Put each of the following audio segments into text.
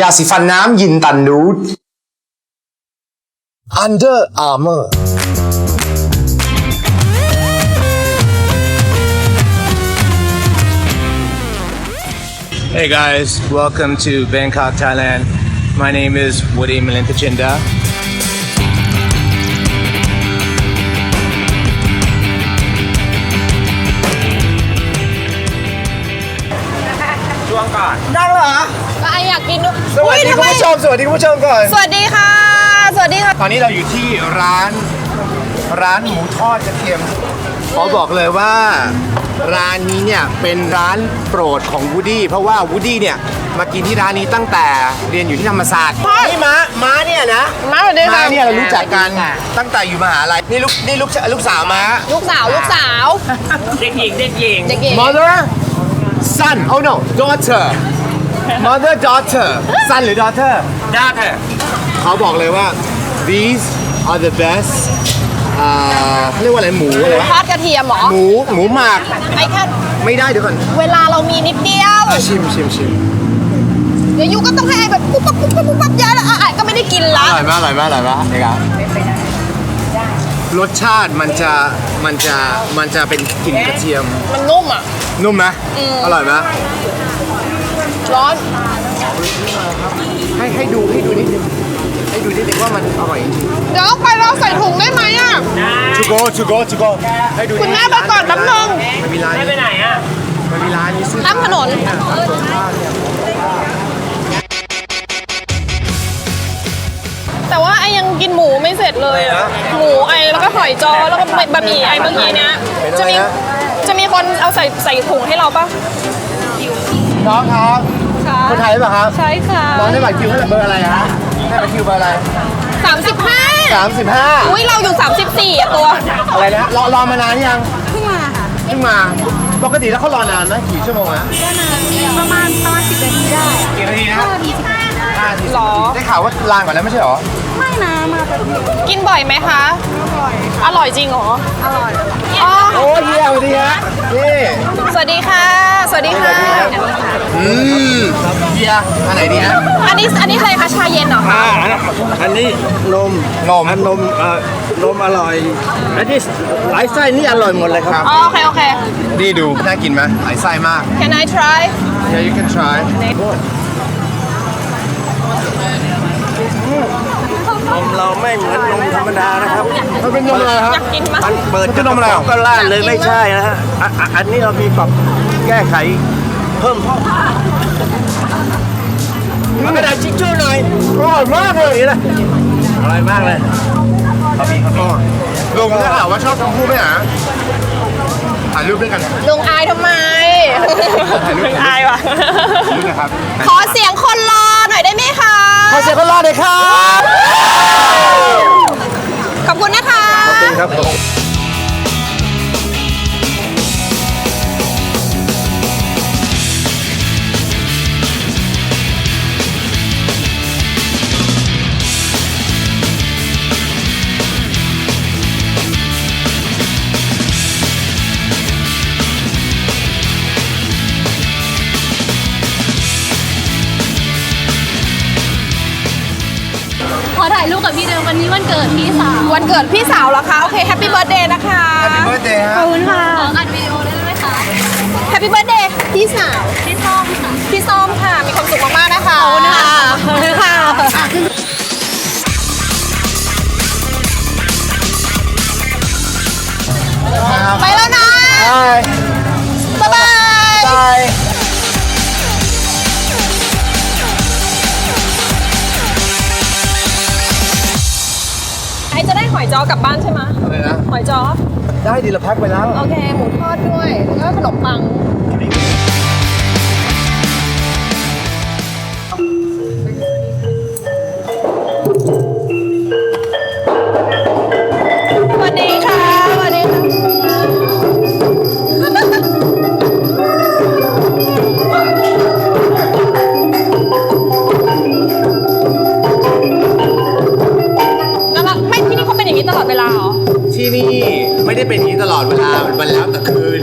ยาสีฟันน้ำยินตันนูด Under Armour Hey guys, welcome to Bangkok, Thailand. My name is Woody Malintachinda. ช่วงก่อนนั่งเหรอก็ไออยากกินด้วยสวัสดีอุ๊ยคุณผู้ชมสวัสดีคุณผู้ชมก่อน สวัสดีค่ะ สวัสดีค่ะ ตอนนี้เราอยู่ที่ร้านร้านหมูทอดกระเทียมขอบอกเลยว่า ร้านนี้เนี่ยเป็นร้านโปรดของวูดดี้เพราะว่าวูดดี้เนี่ยมากินที่ร้านนี้ตั้งแต่เรียนอยู่ที่ธรรมศาสตร์นี่ม้าม้าเนี่ยนะมาสวัสดีค่ะม้าเนี่ยเรารู้จักกันตั้งแต่อยู่มหาลัยนี่ลูกนี่ลูกลูกสาวม้าลูกสาวลูกสาว เด็กหญิงเด็กหญิงเด็กเก๋ mother son oh no daughter mother daughter son หรือ daughter ได้เถอะเขาบอกเลยว่า these are the best อ่าเขาเรียกว่าอะไรหมูอะไรวะทอดกระเทียมเหรอหมูหมูหมักไอ้แค่ไม่ได้เดี๋ยวก่อนเวลาเรามีนิดเดียว อะชิมชิมชิมเดี๋ยวยูก็ต้องให้ไอแบบปุ๊บปั๊บปุ๊บปั๊บปุ๊บปั๊บเยอะแล้วอะไอก็ไม่ได้กินอละร่อยมากอร่อยมากอร่อยมากเด็กครับ รสชาติมันจะมันจะมันจะเป็นกลิ่นกระเทียม มันนุ่มอะ นุ่มไหมอร่อยไหมร้อน ให้ให้ดูให้ดูนิดนึงให้ดูนิดนึงว่ามันอร่อยจริงเดี๋ยวเอาไปเราใส่ถุงได้ไหมอะ to go to go to go ให้ดูคุณแม่ไปก่อนแป๊บนึง มันมีร้านนี้ไปไหนอะมันมีร้านนี้ซึ่งข้ามถนนแต่ว่าไอ ยังกินหมูไม่เสร็จเลยอะหมูไอแล้วก็หอยจอแล้วก็บะหมี่ไอเมื่อกี้เนี้ยจะมีจะมีคนเอาใส่ใส่ถุงให้เราปะน้องครับค่ะคนไทยหรือเปล่าครับใช่ค่ะน้องได้บัตรคิวให้เบอร์อะไรฮะให้บัตรคิวเบอร์อะไรสามสิบห้าสามสิบห้าอุ้ยเราอยู่สามสิบสี่อะตัว อะไรนะรอรอมานานยังเพิ่งมาค่ะเพิ่งมาปกติแล้วเขารอนานไหมกี่ชั่วโมงฮะประมาณประมาณสิบนาทีได้กี่นาทีนะมีสิบนาทีได้ห้าทีหรอ ได้ข่าวว่าลางก่อนแล้วไม่ใช่หรอ ไม่นะมาแบบนี้กินบ่อยไหมคะอร่อยจริงเหรออร่อยอ๋อโอ้เยี่ยมดีฮะนี่สวัสดีค่ะ สวัสดีค่ะ อืมเบียร์อันไหนดีฮะอันนี้อันนี้อะไรคะชาเย็นเหรอคะอันนี้นมนมอันนมเอ่อนมอร่อยอันนี้หลายไส้นี่อร่อยหมดเลยครับ อ๋อโอเคโอเค นี่ดูน่ากินไหมหลายไส้มาก Can I try Yeah you can try ไม่เหมือนนมธรรมดานะครับมันเป็นนมอะไรครับอยากกินมากมันเปิดเป็นนมอะไรอะก็ล่าดเลยไม่ใช่นะฮะอะอะอันนี้เรามีปรับแก้ไขเพิ่มข้อมันกระดาษชิชชู่หน่อยอร่อยมากเลยนี่นะอร่อยมากเลยลุงได้ข่าวว่าชอบชมพู่ไหมฮะถ่ายรูปด้วยกันนะลุงอายทำไมลุงอายวะรูปนะครับ ขอเสียงคนรอหน่อยได้ไหมคะ ขอเสียงคนรอดเลยครับ ขอบคุณนะคะ ครับ ยรูปกับพี่เดิมวันนี้วันเกิดพี่สาววันเกิดพี่สาวเหรอคะ โอเคแฮปปี้เบิร์ดเดย์นะคะแฮปปี้เบิร์ดเดย์ฮะขอบคุณค่ะขออัดวิดีโอได้ไหมคะแฮปปี้เบิร์ดเดย์พี่สาว พี่ส้มค่ะ พี่ส้มค่ะ มีความสุขมากๆนะคะ ขอบคุณค่ะขอบคุณค่ะไปแล้วนะ บายบ๊ายบาย บาย อจะได้หอยจ้อกลับบ้านใช่ไหมอะไรนะ หอยจ้อได้ดีละแพ็คไปแล้ว โอเค หมูทอดด้วย แล้วก็ขนมปัง อ นี่ไม่ได้เป็นนี้ตลอดเวลามันแล้วแต่คืน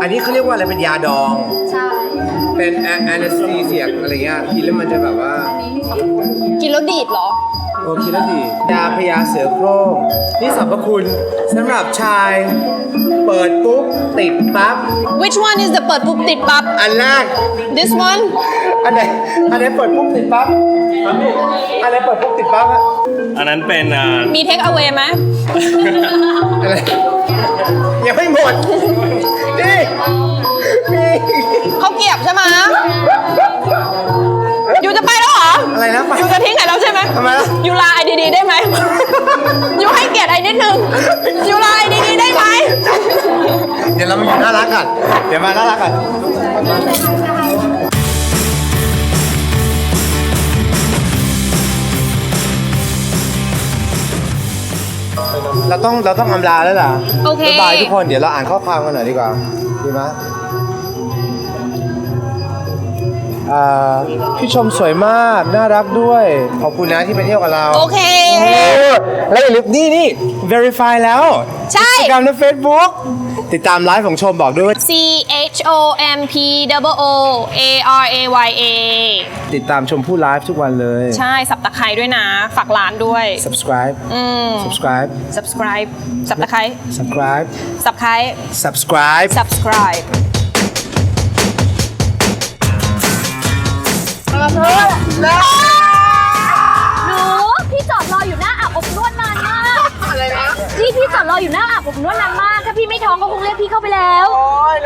อันนี้เขาเรียกว่าอะไรเป็นยาดอง ใช่ เป็นแอนาสตีเซียอะไรเงี้ยกินแล้วมันจะแบบว่ากินแล้วดีดเหรอ โอเคแล้วดียาพยาเสือโคร่งนี่สรรพคุณสำหรับชาย เปิดปุ๊บ ติดปั๊บ Which one is the เปิดปุ๊บติดปั๊บ อันแรก This one อันไหนอันไหนเปิดปุ๊บติดปั๊บ อันไหนเปิดปุ๊บติดปั๊บอะอันนั้นเป็นอ่ามี take away ไหมอะไรยังไม่หมดนี่มีเขาเกลียบใช่ไหมอยู่จะไปแล้วเหรอ อะไรนะอยู่จะทิ้งไอ้เราใช่ไหมทำไมล่ะยูลาไอดีๆได้ไหมยูให้เกียรติไอนิดนึงยูลาไอดีๆได้ไหมเดี๋ยวเรามาอยู่น่ารักกันเดี๋ยวมาน่ารักกัน เราต้องเราต้องอำลาแล้วล่ะโอเค บ๊ายบายทุกคนเดี๋ยวเราอ่านข้อความกันหน่อยดีกว่าดีไหมอ่าพี่ชมสวยมากน่ารักด้วย ขอบคุณนะที่ไปเที่ยวกับเราโอเค โอ้แล้วอย่าลืมนี่นี่ verify แล้วใช่ Instagram และ Facebook ติดตามไลฟ์ของชมบอกด้วยว่า C H O M P O O A R A Y A ติดตามชมผู้ไลฟ์ทุกวันเลย ใช่สับตะไคร้ด้วยนะ ฝากร้านด้วย subscribe อืม subscribe subscribe สับตะไคร้ subscribe สับไคร้ subscribe subscribe หนูพี่จอดรออยู่หน้าอาบอบนวดนานมาก อะไรนะ พี่พี่จอดรออยู่หน้าอาบอบนวดนานมากถ้า พี่ไม่ท้องก็คงเรียกพี่เข้าไปแล้ว โอ้ย